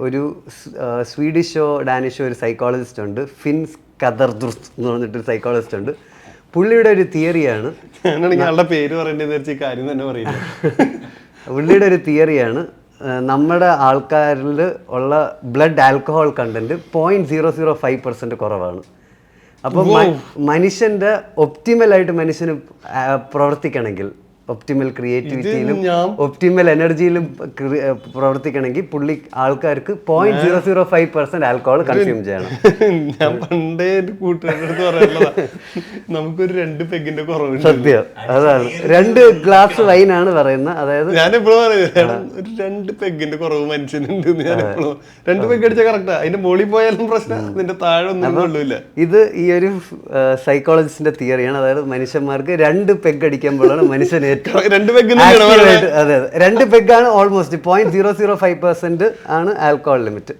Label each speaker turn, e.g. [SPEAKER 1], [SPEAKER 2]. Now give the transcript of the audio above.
[SPEAKER 1] ഒരു സ്വീഡിഷോ ഡാനിഷോ ഒരു സൈക്കോളജിസ്റ്റ് ഉണ്ട്. ഫിൻസ് കദർദുർസ് എന്ന് പറഞ്ഞിട്ടൊരു സൈക്കോളജിസ്റ്റ് ഉണ്ട്. പുള്ളിയുടെ ഒരു തിയറിയാണ്.
[SPEAKER 2] ആളുടെ പേര് പറയേണ്ടത് കാര്യം തന്നെ പറയുന്നത്.
[SPEAKER 1] പുള്ളിയുടെ ഒരു തിയറിയാണ്. നമ്മുടെ ആൾക്കാരിൽ ഉള്ള blood alcohol content point zero zero five percent കുറവാണ്. അപ്പോൾ മനുഷ്യന്റെ ഒപ്റ്റിമലായിട്ട് മനുഷ്യന് പ്രവർത്തിക്കണമെങ്കിൽ ഒപ്റ്റിമൽ ക്രിയേറ്റിവിറ്റിയിലും ഒപ്റ്റിമൽ എനർജിയിലും പ്രവർത്തിക്കണമെങ്കിൽ പുള്ളി ആൾക്കാർക്ക് point zero zero five percent alcohol consume ചെയ്യണം.
[SPEAKER 2] ഞാൻ പണ്ടേ ഒരു കൂട്ടുകാരുടെ പറയാനുള്ളതാ നമുക്കൊരു രണ്ട് പെഗിന്റെ കുറവ്
[SPEAKER 1] സത്യം. അതാണ്. രണ്ട് ഗ്ലാസ് വൈൻ ആണ് പറയുന്നത്. അതായത്
[SPEAKER 2] ഞാൻ എപ്പോഴും ഒരു രണ്ട് പെഗിന്റെ കുറവ് മനുഷ്യനുണ്ട് ഞാൻ എപ്പോഴും രണ്ട് പെഗ് അടിച്ചാൽ കറക്റ്റാ അതിന്റെ മുകളിൽ പോയാലും പ്രശ്നം. അതിന്റെ താഴെ ഒന്നും കൊള്ളൂല
[SPEAKER 1] ഇത് ഈ ഒരു സൈക്കോളജിസ്റ്റിന്റെ തിയറിയാണ് അതായത് മനുഷ്യന്മാർക്ക് രണ്ട് പെഗ് അടിക്കുമ്പോഴാണ് മനുഷ്യൻ രണ്ട് പെഗ് ആണ് almost point zero zero five percent ആണ് ആൽക്കഹോൾ ലിമിറ്റ്